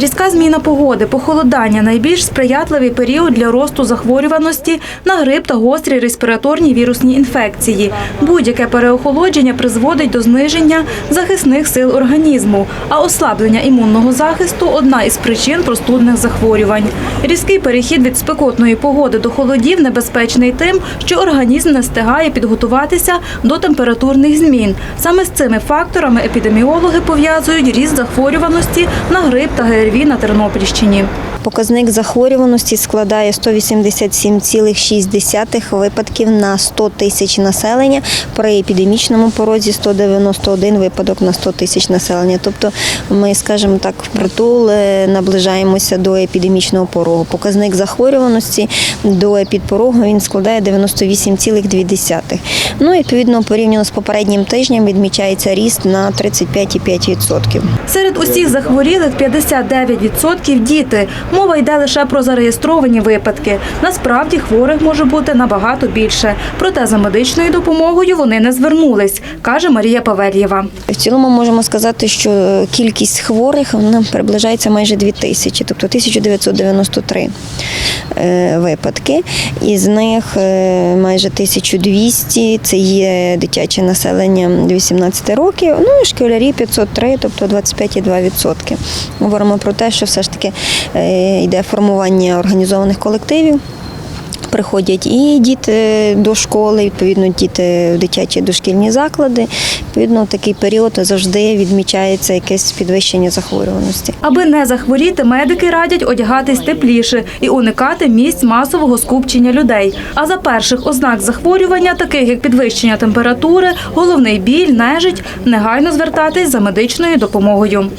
Різка зміна погоди, похолодання найбільш сприятливий період для росту захворюваності на грип та гострі респіраторні вірусні інфекції. Будь-яке переохолодження призводить до зниження захисних сил організму, а ослаблення імунного захисту одна із причин простудних захворювань. Різкий перехід від спекотної погоди до холодів небезпечний тим, що організм не встигає підготуватися до температурних змін. Саме з цими факторами епідеміологи пов'язують ріст захворюваності на грип та ГРВІ на Тернопільщині. Показник захворюваності складає 187,6 випадків на 100 тисяч населення. При епідемічному порозі 191 випадок на 100 тисяч населення. Тобто ми, скажімо так, впритул наближаємося до епідемічного порогу. Показник захворюваності до епідпорогу він складає 98,2. Ну, і, відповідно, порівняно з попереднім тижнем відмічається ріст на 35,5%. Серед усіх захворілих 59% – діти. Мова йде лише про зареєстровані випадки. Насправді хворих може бути набагато більше. Проте за медичною допомогою вони не звернулись, каже Марія Павельєва. В цілому можемо сказати, що е, кількість хворих вона приближається майже 2 тисячі, тобто 1993 е, випадки. Із них е, майже 1200 – це є дитяче населення до 18 років, ну і школярі 503, тобто 25,2%. Говоримо про те, що все ж таки йде формування організованих колективів. Приходять і діти до школи, відповідно, діти в дитячі дошкільні заклади. Відповідно, в такий період завжди відмічається якесь підвищення захворюваності. Аби не захворіти, медики радять одягатись тепліше і уникати місць масового скупчення людей. А за перших ознак захворювання, таких як підвищення температури, головний біль, нежить, негайно звертатись за медичною допомогою.